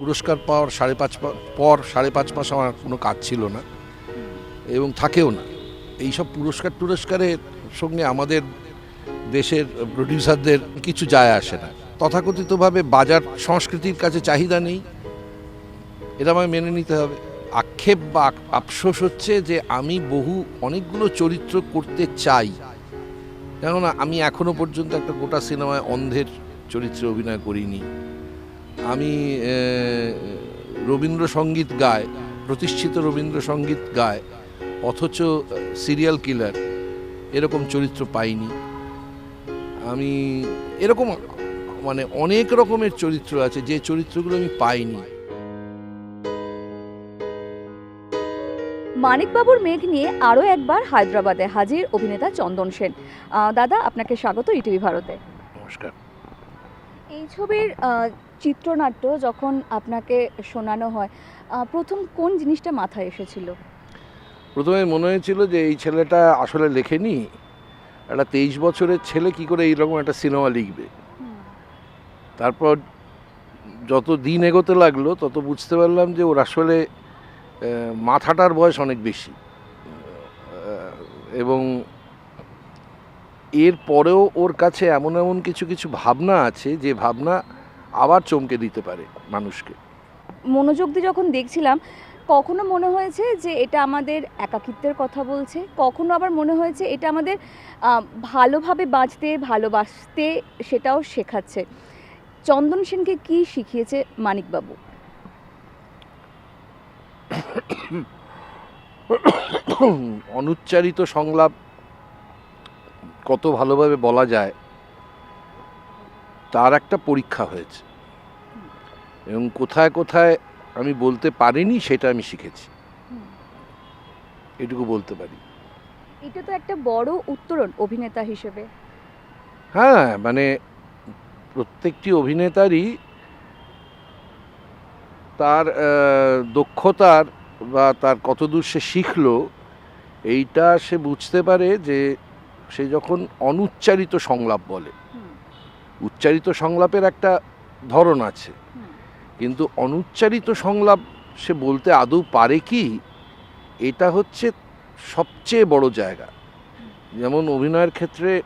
পুরস্কার পাওয়ার সাড়ে পাঁচ পর সাড়ে পাঁচ মাস আমার কোনো কাজ ছিল না। এবং থাকেও না। এই সব পুরস্কার টুরস্কারের সঙ্গে আমাদের দেশের প্রডিউসারদের কিছু যায় আসে না। তথাকথিতভাবে বাজার সংস্কৃতির কাছে চাহিদা নেই। এটা আমায় মেনে নিতে হবে। আক্ষেপ বা আফসোস হচ্ছে যে আমি বহু, অনেকগুলো চরিত্র করতে চাই। কেননা আমি এখনও পর্যন্ত একটা গোটা সিনেমায় অন্ধের চরিত্রে অভিনয় করিনি। আমি রবীন্দ্রসঙ্গীত গায় প্রতিষ্ঠিত রবীন্দ্রসঙ্গীত গায় অথচ সিরিয়াল কিলার এরকম চরিত্র পাইনি। আমি এরকম মানে অনেক রকমের চরিত্র আছে যে চরিত্রগুলো আমি পাইনি। মানিকবাবুর মেঘ নিয়ে আরও একবার হায়দ্রাবাদে হাজির অভিনেতা চন্দন সেন। দাদা আপনাকে স্বাগত ইটিভি ভারতে। নমস্কার। এই ছবির চিত্রনাট্য যখন আপনাকে শোনানো হয় প্রথম কোন জিনিসটা মাথায় এসেছিল? প্রথমে মনে হয়েছিল যে এই ছেলেটা আসলে লেখেনি। একটা তেইশ বছরের ছেলে কি করে এইরকম একটা সিনেমা লিখবে? তারপর যত দিন এগোতে লাগল তত বুঝতে পারলাম যে ওর আসলে মাথাটার বয়স অনেক বেশি। এবং এর পরেও ওর কাছে এমন এমন কিছু কিছু ভাবনা আছে যে ভাবনা আবার চমকে দিতে পারে মানুষকে। মনোযোগ দিয়ে যখন দেখছিলাম কখনো মনে হয়েছে যে এটা আমাদের একাকিত্বের কথা বলছে? কখনো আবার মনে হয়েছে এটা আমাদের ভালোভাবে বাঁচতে ভালোবাসতে সেটাও শেখাচ্ছে? চন্দন সেনকে কি শিখিয়েছে মানিকবাবু? অনুচ্চারিত সংলাপ কত ভালোভাবে বলা যায় তার একটা পরীক্ষা হয়েছে। এবং কোথায় কোথায় আমি বলতে পারিনি সেটা আমি শিখেছি। এটুকু বলতে পারি। এটা তো একটা বড় উত্তরণ অভিনেতা হিসেবে। হ্যাঁ মানে প্রত্যেকটি অভিনেতারই তার দক্ষতার বা তার কতদূর সে শিখল এইটা সে বুঝতে পারে যে সে যখন অনুচ্চারিত সংলাপ বলে উচ্চারিত সংলাপের একটা ধরন আছে। কিন্তু অনুচ্চারিত সংলাপ সে বলতে আদৌ পারে কি? এটা হচ্ছে সবচেয়ে বড় জায়গা। যেমন অভিনয়ের ক্ষেত্রে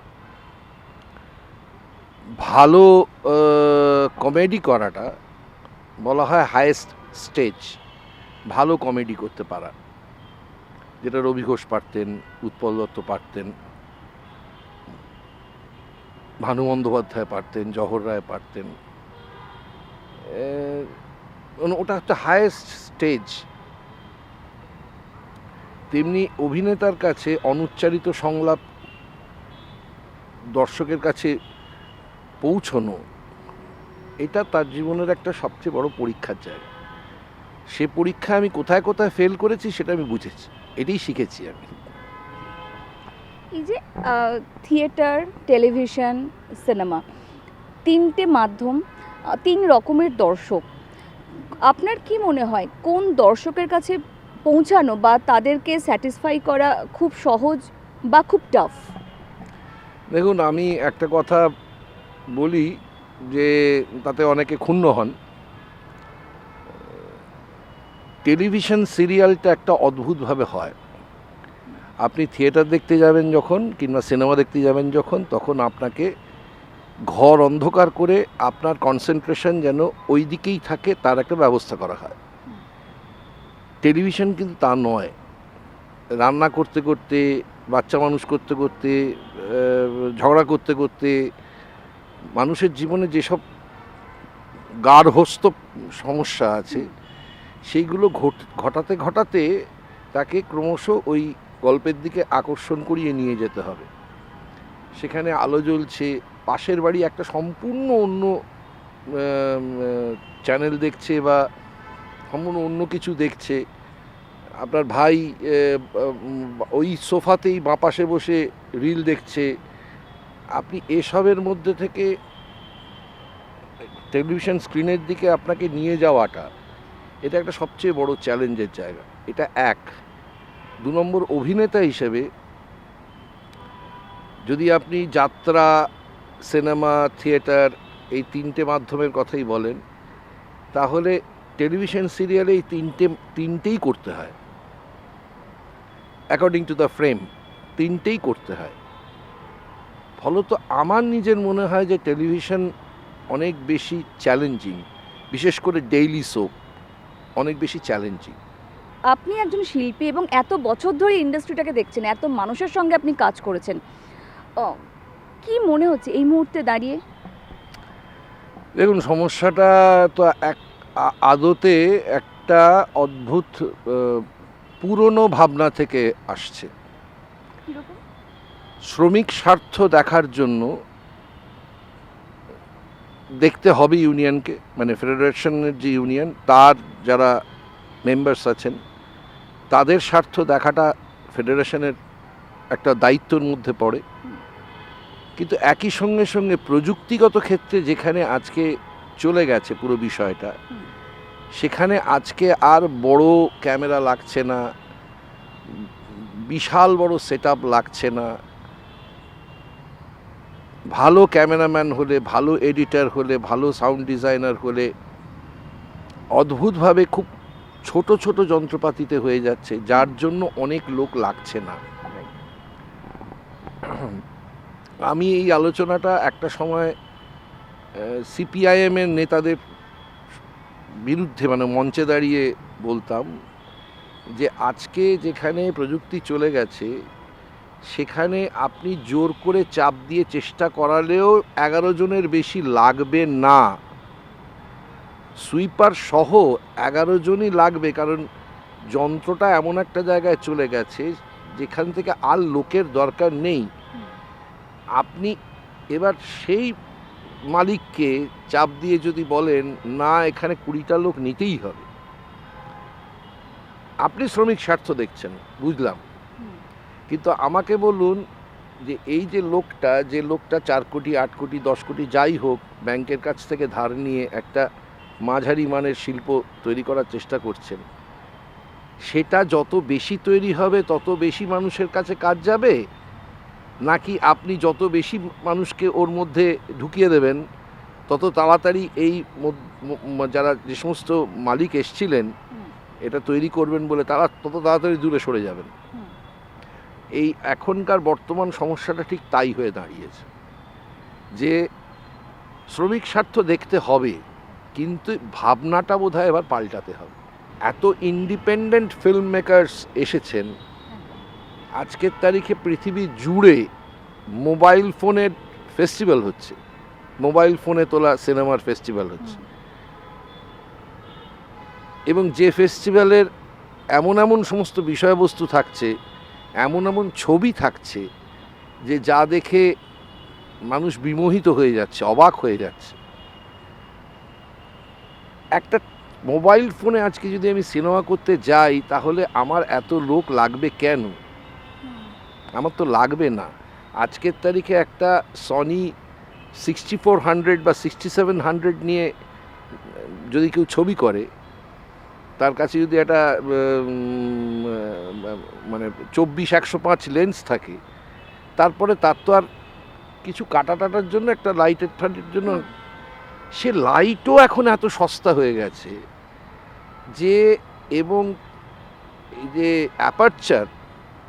ভালো কমেডি করাটা বলা হয় হায়েস্ট স্টেজ। ভালো কমেডি করতে পারা। যেটা রবি ঘোষ পারতেন, উৎপল দত্ত পারতেন। ভানু বন্দ্যোপাধ্যায় পারতেন জহর রায় পারতেন। মানে ওটা একটা হায়েস্ট স্টেজ তেমনি অভিনেতার কাছে অনুচ্চারিত সংলাপ দর্শকের কাছে পৌঁছনো, এটা তার জীবনের একটা সবচেয়ে বড় পরীক্ষার জায়গা। সে পরীক্ষা আমি কোথায় কোথায় ফেল করেছি সেটা আমি বুঝেছি, এটাই শিখেছি আমি। এই যে থিয়েটার, টেলিভিশন, সিনেমা, তিনটে মাধ্যম তিন রকমের দর্শক। আপনার কি মনে হয়, কোন দর্শকের কাছে পৌঁছানো বা তাদেরকে স্যাটিসফাই করা খুব সহজ বা খুব টাফ দেখুন, আমি একটা কথা বলি যে, তাতে অনেকে ক্ষুণ্ণ হন। টেলিভিশন সিরিয়ালটা একটা অদ্ভুতভাবে হয়। আপনি থিয়েটার দেখতে যাবেন যখন কিংবা সিনেমা দেখতে যাবেন যখন তখন আপনাকে ঘর অন্ধকার করে আপনার কনসেন্ট্রেশন যেন ওই দিকেই থাকে তার একটা ব্যবস্থা করা হয়। টেলিভিশন কিন্তু তা নয়। রান্না করতে করতে বাচ্চা মানুষ করতে করতে ঝগড়া করতে করতে মানুষের জীবনে যেসব গার্হস্থ সমস্যা আছে সেইগুলো ঘট- ঘটাতে ঘটাতে তাকে ক্রমশ ওই গল্পের দিকে আকর্ষণ করিয়ে নিয়ে যেতে হবে। সেখানে আলো জ্বলছে, পাশের বাড়ি একটা সম্পূর্ণ অন্য চ্যানেল দেখছে বা সম্পূর্ণ অন্য কিছু দেখছে। আপনার ভাই ওই সোফাতেই বাঁ পাশে বসে রিল দেখছে। আপনি এসবের মধ্যে থেকে টেলিভিশন স্ক্রিনের দিকে আপনাকে নিয়ে যাওয়াটা, এটা একটা সবচেয়ে বড় চ্যালেঞ্জের জায়গা। এটা এক। দু নম্বর অভিনেতা হিসেবে যদি আপনি যাত্রা, সিনেমা, থিয়েটার এই তিনটে মাধ্যমের কথাই বলেন, তাহলে টেলিভিশন সিরিয়ালে এই তিনটে, তিনটেই করতে হয়। অ্যাকর্ডিং টু দ্য ফ্রেম তিনটেই করতে হয়। ফলত আমার নিজের মনে হয় যে টেলিভিশন অনেক বেশি চ্যালেঞ্জিং বিশেষ করে ডেইলি সোপ অনেক বেশি চ্যালেঞ্জিং আপনি একজন শিল্পী এবং এত বছর ধরে ইন্ডাস্ট্রিটাকে দেখছেন এত মানুষের সঙ্গে আপনি কাজ করেছেন কি মনে হচ্ছে এই মুহূর্তে দাঁড়িয়ে? দেখুন সমস্যাটা তো এক আদতে একটা অদ্ভুত পুরনো ভাবনা থেকে আসছে। শ্রমিক স্বার্থ দেখার জন্য দেখতে হবে ইউনিয়নকে মানে ফেডারেশনের যে ইউনিয়ন তার যারা মেম্বার্স আছেন তাদের স্বার্থ দেখাটা ফেডারেশনের একটা দায়িত্বর মধ্যে পড়ে। কিন্তু একই সঙ্গে সঙ্গে প্রযুক্তিগত ক্ষেত্রে যেখানে আজকে চলে গেছে পুরো বিষয়টা, সেখানে আজকে আর বড় ক্যামেরা লাগছে না, বিশাল বড় সেট লাগছে না। ভালো ক্যামেরাম্যান হলে, ভালো এডিটর হলে, ভালো সাউন্ড ডিজাইনার হলে, অদ্ভুতভাবে খুব ছোট ছোট যন্ত্রপাতিতে হয়ে যাচ্ছে, যার জন্য অনেক লোক লাগছে না। আমি এই আলোচনাটা একটা সময় সিপিআইএম এর নেতাদের বিরুদ্ধে মানে মঞ্চে দাঁড়িয়ে বলতাম যে, আজকে যেখানে প্রযুক্তি চলে গেছে, সেখানে আপনি জোর করে চাপ দিয়ে চেষ্টা করালেও এগারো জনের বেশি লাগবে না। সুইপার সহ এগারো জনই লাগবে, কারণ যন্ত্রটা এমন একটা জায়গায় চলে গেছে যেখান থেকে আর লোকের দরকার নেই। আপনি এবার সেই মালিককে চাপ দিয়ে যদি বলেন, না, এখানে কুড়িটা লোক নিতেই হবে। আপনি শ্রমিক স্বার্থ দেখছেন, বুঝলাম। কিন্তু আমাকে বলুন যে এই যে লোকটা যে লোকটা চার কোটি, আট কোটি, দশ কোটি যাই হোক, ব্যাংকের কাছ থেকে ধার নিয়ে একটা মাঝারি মানের শিল্প তৈরি করার চেষ্টা করছেন। সেটা যত বেশি তৈরি হবে তত বেশি মানুষের কাছে কাজ যাবে? নাকি আপনি যত বেশি মানুষকে ওর মধ্যে ঢুকিয়ে দেবেন তত তাড়াতাড়ি এই যারা যে সমস্ত মালিক এসছিলেন এটা তৈরি করবেন বলে তারা তত তাড়াতাড়ি দূরে সরে যাবেন। এই এখনকার বর্তমান সমস্যাটা ঠিক তাই হয়ে দাঁড়িয়েছে। যে শ্রমিক স্বার্থ দেখতে হবে। কিন্তু ভাবনাটা বোধহয় এবার পাল্টাতে হবে। এত ইন্ডিপেন্ডেন্ট ফিল্ম মেকার্স এসেছেন, আজকের তারিখে পৃথিবী জুড়ে মোবাইল ফোনের ফেস্টিভ্যাল হচ্ছে। মোবাইল ফোনে তোলা সিনেমার ফেস্টিভ্যাল হচ্ছে। এবং যে ফেস্টিভ্যালের এমন এমন সমস্ত বিষয়বস্তু থাকছে, এমন এমন ছবি থাকছে, যে যা দেখে মানুষ বিমোহিত হয়ে যাচ্ছে, অবাক হয়ে যাচ্ছে। একটা মোবাইল ফোনে আজকে যদি আমি সিনেমা করতে যাই তাহলে আমার এত লোক লাগবে কেন? আমার তো লাগবে না। আজকের তারিখে একটা সনি সিক্সটি ফোর হান্ড্রেড বা সিক্সটি সেভেন হান্ড্রেড নিয়ে যদি কেউ ছবি করে তার কাছে যদি একটা মানে চব্বিশ একশো পাঁচ লেন্স থাকে তারপরে তার তো আর কিছু কাটা টাটার জন্য একটা লাইটের ফাইটের জন্য সে লাইটও এখন এত সস্তা হয়ে গেছে যে এবং এই যে অ্যাপারচার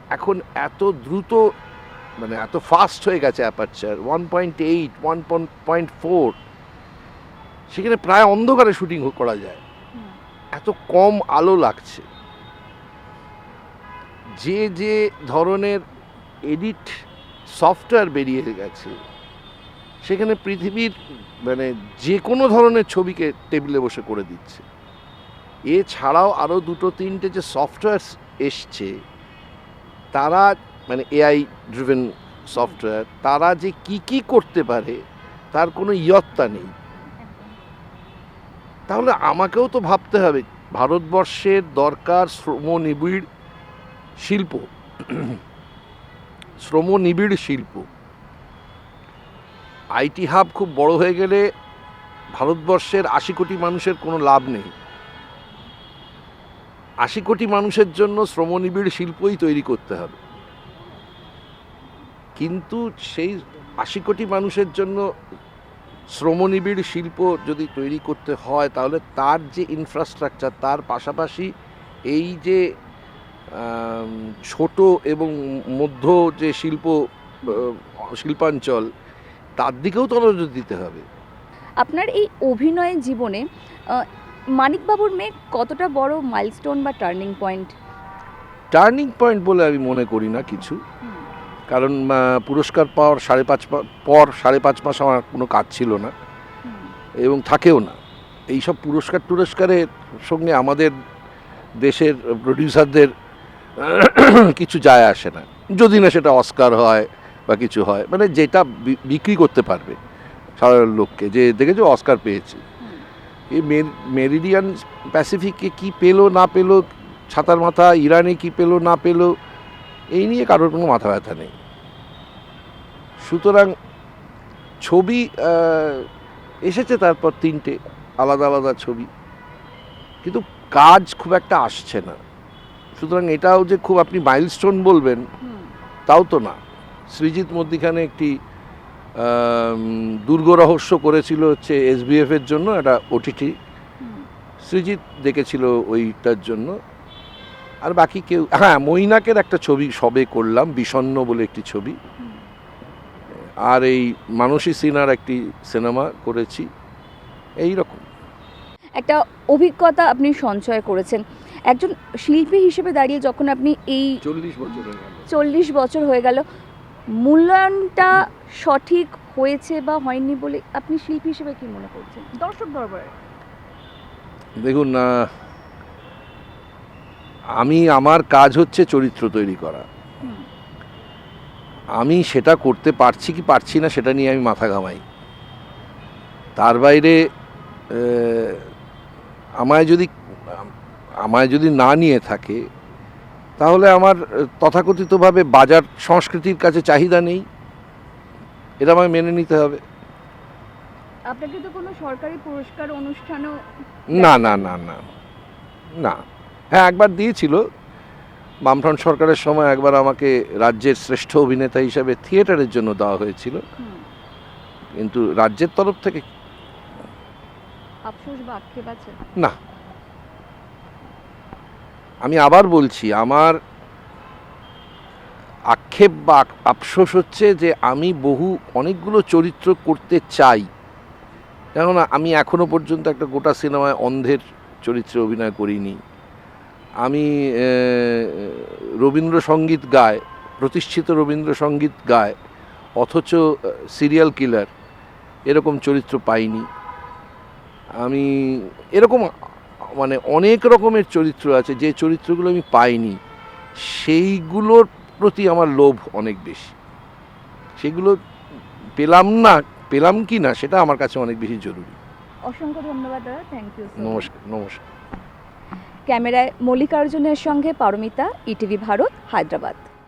এখন এত দ্রুত মানে এত ফাস্ট হয়ে গেছে aperture one point eight one point four সেখানে প্রায় অন্ধকারে শুটিং করা যায়। এত কম আলো লাগছে। যে যে ধরনের এডিট সফটওয়্যার বেরিয়ে গেছে সেখানে পৃথিবীর মানে যে কোনো ধরনের ছবিকে টেবিলে বসে করে দিচ্ছে। এছাড়াও আরও দুটো তিনটে যে সফটওয়্যার এসছে তারা মানে এআই ড্রিভেন সফটওয়্যার তারা যে কি কি করতে পারে তার কোনো ইয়ত্তা নেই। তাহলে আমাকেও তো ভাবতে হবে ভারতবর্ষের দরকার শ্রমনিবিড় শিল্প। শ্রমনিবিড় শিল্প। আইটি হাব খুব বড় হয়ে গেলে ভারতবর্ষের আশি কোটি মানুষের কোনো লাভ নেই। আশি কোটি মানুষের জন্য শ্রমনিবিড় শিল্পই তৈরি করতে হবে। কিন্তু সেই আশি কোটি মানুষের জন্য শ্রমনিবিড় শিল্প যদি তৈরি করতে হয়, তাহলে তার যে ইনফ্রাস্ট্রাকচার তার পাশাপাশি এই যে ছোট এবং মধ্য যে শিল্প শিল্পাঞ্চল তার দিকেও তো নজর দিতে হবে। আপনার এই অভিনয় জীবনে মানিকবাবুর মেয়ে কতটা বড় মাইলস্টোন বা টার্নিং পয়েন্ট টার্নিং পয়েন্ট বলে আমি মনে করি না কিছু। কারণ পুরস্কার পাওয়ার সাড়ে পাঁচ পর সাড়ে পাঁচ মাস আমার কোনো কাজ ছিল না। এবং থাকেও না। এই সব পুরস্কার টুরস্কারের সঙ্গে আমাদের দেশের প্রডিউসারদের কিছু যায় আসে না। যদি না সেটা অস্কার হয় বা কিছু হয় মানে যেটা বিক্রি করতে পারবে সাধারণ লোককে। যে দেখেছ অস্কার পেয়েছে। এই মের- মেরিডিয়ান প্যাসিফিকে কি পেল না পেল ছাতার মাথা ইরানে কি পেল না পেল এই নিয়ে কারোর কোনো মাথা ব্যথা নেই। সুতরাং ছবি এসেছে তারপর তিনটে আলাদা আলাদা ছবি। কিন্তু কাজ খুব একটা আসছে না। সুতরাং এটাও যে খুব আপনি মাইলস্টোন বলবেন তাও তো না। সৃজিত মধ্যিখানে একটি দুর্গ রহস্য করেছিল হচ্ছে এসবিএফ এর জন্য একটা ওটিটি সৃজিত দেখেছিল ওইটার জন্য। আর বাকি কেউ হ্যাঁ মইনাকের একটা ছবি সবে করলাম বিষণ্ণ বলে একটি ছবি। আর এই মানসী সিনার একটি সিনেমা করেছি এই রকম। একটা অভিজ্ঞতা আপনি সঞ্চয় করেছেন। একজন শিল্পী হিসেবে দাঁড়িয়ে যখন আপনি এই চল্লিশ বছর চল্লিশ বছর হয়ে গেল মূল্যায়নটা সঠিক হয়েছে বা হয়নি বলে আপনি শিল্পী হিসেবে কি মনে করছেন? দর্শক দরবারে। দেখুন আমি আমার কাজ হচ্ছে চরিত্র তৈরি করা। আমি সেটা করতে পারছি কি পারছি না সেটা নিয়ে আমি মাথা ঘামাই। তার বাইরে আমায় যদি আমায় যদি না নিয়ে থাকে তাহলে আমার তথাকথিতভাবে বাজার সংস্কৃতির কাছে চাহিদা নেই। এটা আমায় মেনে নিতে হবে। আপনাকে তো কোনো সরকারি পুরস্কার অনুষ্ঠানও না না না না না। হ্যাঁ একবার দিয়েছিল। বামফ্রন্ট সরকারের সময় একবার আমাকে রাজ্যের শ্রেষ্ঠ অভিনেতা হিসাবে থিয়েটারের জন্য দেওয়া হয়েছিল। কিন্তু রাজ্যের তরফ থেকে আফসোস বা আক্ষেপ আছে? না। আমি আবার বলছি, আমার আক্ষেপ বা আফসোস হচ্ছে যে আমি বহু, অনেকগুলো চরিত্র করতে চাই। কেননা আমি এখনও পর্যন্ত একটা গোটা সিনেমায় অন্ধের চরিত্রে অভিনয় করিনি। আমি রবীন্দ্রসঙ্গীত গায়, প্রতিষ্ঠিত রবীন্দ্রসঙ্গীত গায়, অথচ সিরিয়াল কিলার, এরকম চরিত্র পাইনি। আমি, এরকম মানে অনেক রকমের চরিত্র আছে যে চরিত্রগুলো আমি পাইনি সেইগুলোর প্রতি আমার লোভ অনেক বেশি। সেগুলো পেলাম না পেলাম কি না সেটা আমার কাছে অনেক বেশি জরুরি। অসংখ্য ধন্যবাদ দাদা থ্যাংক ইউ নমস্কার নমস্কার। ক্যামেরায় মল্লিকার্জুনের সঙ্গে পারমিতা ইটিভি ভারত হায়দ্রাবাদ।